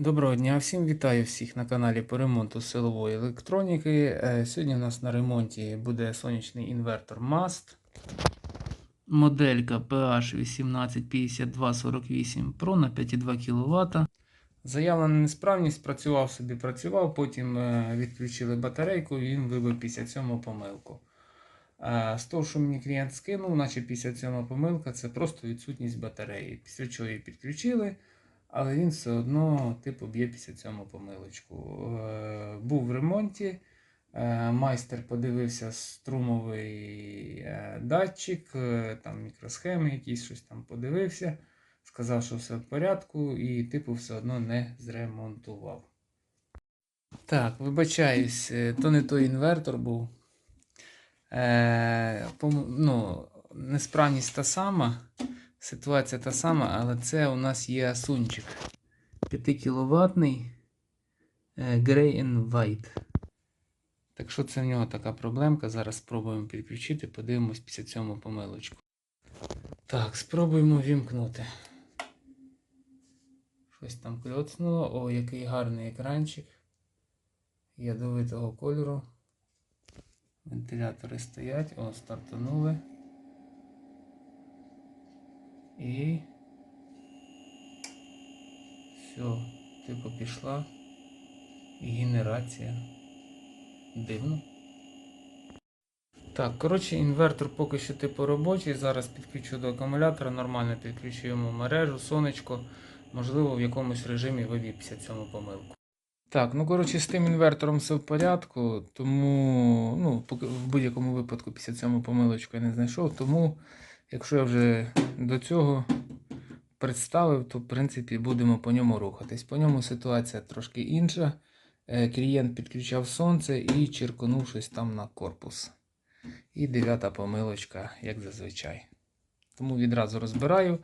Доброго дня всім вітаю всіх на каналі по ремонту силової електроніки. Е, Сьогодні у нас на ремонті буде сонячний інвертор MAST. Моделька PH185248 Pro на 5,2 кВт. Заявлена несправність, працював собі, працював, потім е, відключили батарейку і він вибив 57 помилку. Е, З того, що мені клієнт скинув, наче 57 помилка, це просто відсутність батареї. Після чого її підключили. Але він все одно типу б'є 57 помилочку. Е, був в ремонті. е, Майстер подивився струмовий е, датчик, там мікросхеми якісь щось там подивився. Сказав, що все в порядку, і типу все одно не зремонтував. Так, вибачаюсь, то не той інвертор був. Е, ну, несправність та сама. Ситуація та сама, але це у нас є асунчик 5 кВт Grey and White. Так що це в нього така проблемка. Зараз спробуємо підключити, подивимось 57 помилочку. Так, спробуємо вімкнути. Щось там кльоцнуло. О, який гарний екранчик. Ядовитого кольору. Вентилятори стоять. О, стартанули. І. Все, типу пішла. Генерація. Дивно. Так, коротше, інвертор поки що типу робочий. Зараз підключу до акумулятора, нормально підключу йому мережу, сонечко. Можливо, в якомусь режимі виб'є 57 помилку. Так, ну коротше, з тим інвертором все в порядку, тому ну, в будь-якому випадку 57 помилочку я не знайшов. Тому, якщо я вже до цього представив, то в принципі будемо по ньому рухатись. По ньому ситуація трошки інша. Е, Клієнт підключав сонце і черконув щось там на корпус. І дев'ята помилочка, як зазвичай. Тому відразу розбираю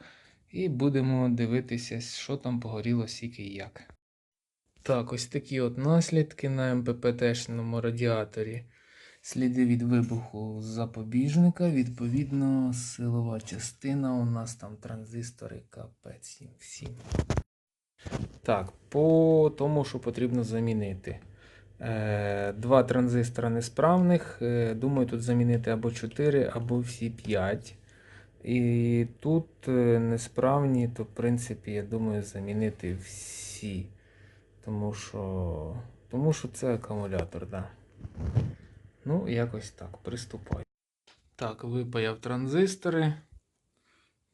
і будемо дивитися, що там погоріло, скільки і як. Так, ось такі от наслідки на МППТ-шному радіаторі. Сліди від вибуху запобіжника, відповідно, силова частина. У нас там транзистори капець їм всім. Так, по тому, що потрібно замінити. Е, Два транзистора несправних. Е, Думаю, тут замінити або 4, або всі 5. І тут е, несправні, то в принципі, я думаю, замінити всі. Тому що, тому що це акумулятор, да. Ну, якось так, приступаю. Так, випаяв транзистори,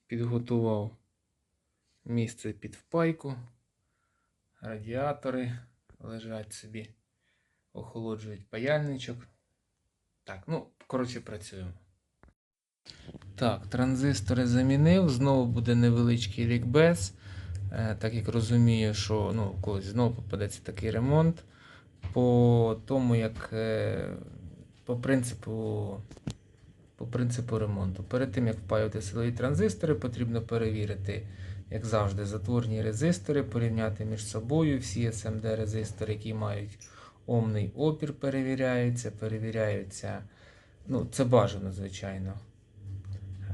підготував місце під впайку. Радіатори лежать собі, охолоджують паяльничок. Так, ну, коротше, працюємо. Так, транзистори замінив. Знову буде невеличкий лікбез. Е, Так як розумію, що ну, колись знову попадеться такий ремонт. По тому, як е, по принципу, по принципу ремонту. Перед тим, як впаювати силові транзистори, потрібно перевірити, як завжди, затворні резистори, порівняти між собою. Всі SMD резистори, які мають омний опір, перевіряються, перевіряються. Ну, це бажано, звичайно.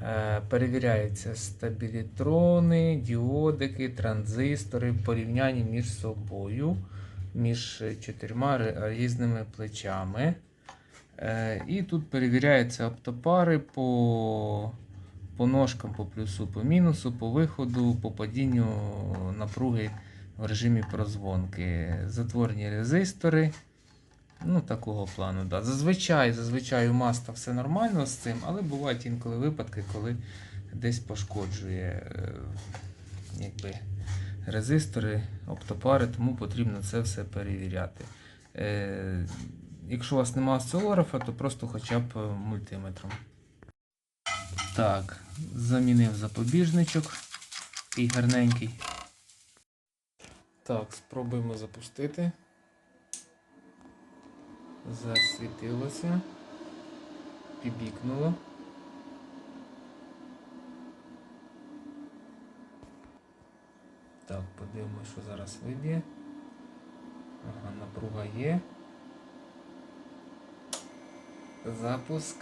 Е, Перевіряються стабілітрони, діодики, транзистори в порівнянні між собою, між чотирма різними плечами. Е, І тут перевіряються оптопари по, по ножкам, по плюсу, по мінусу, по виходу, по падінню напруги в режимі прозвонки. Затворні резистори. Ну, такого плану, да. Зазвичай, зазвичай у маста все нормально з цим, але бувають інколи випадки, коли десь пошкоджує е, якби, резистори, оптопари, тому потрібно це все перевіряти. Е, якщо у вас немає осцилографа, то просто хоча б е, мультиметром. Так, замінив запобіжничок. Такий гарненький. Так, спробуємо запустити засвітилося, пібікнуло. Так, подивимось, що зараз виб'є. Ага, напруга є. Запуск.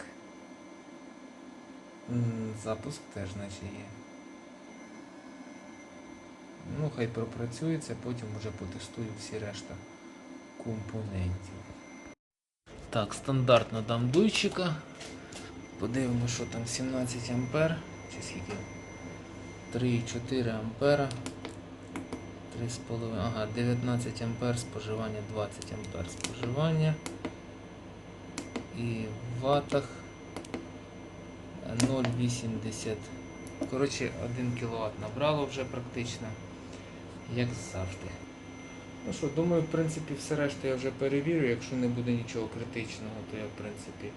Запуск теж наче є. Ну, хай пропрацюється, потім вже потестую всі решта компонентів. Так, стандартно дам дуйчика. Подивимося, що там 17 ампер. Чи скільки? 3,4 ампера. 3,5. Ага, 19 ампер споживання, 20 ампер споживання. І в ватах 0,80. Коротше, 1 кВт набрало вже практично, як завжди. Ну що, думаю, в принципі, все решта я вже перевірю. Якщо не буде нічого критичного, то я, в принципі,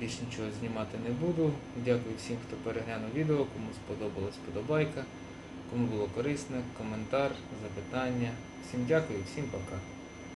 більш нічого знімати не буду. Дякую всім, хто переглянув відео, кому сподобалась подобайка, кому було корисне, коментар, запитання. Всім дякую, всім пока.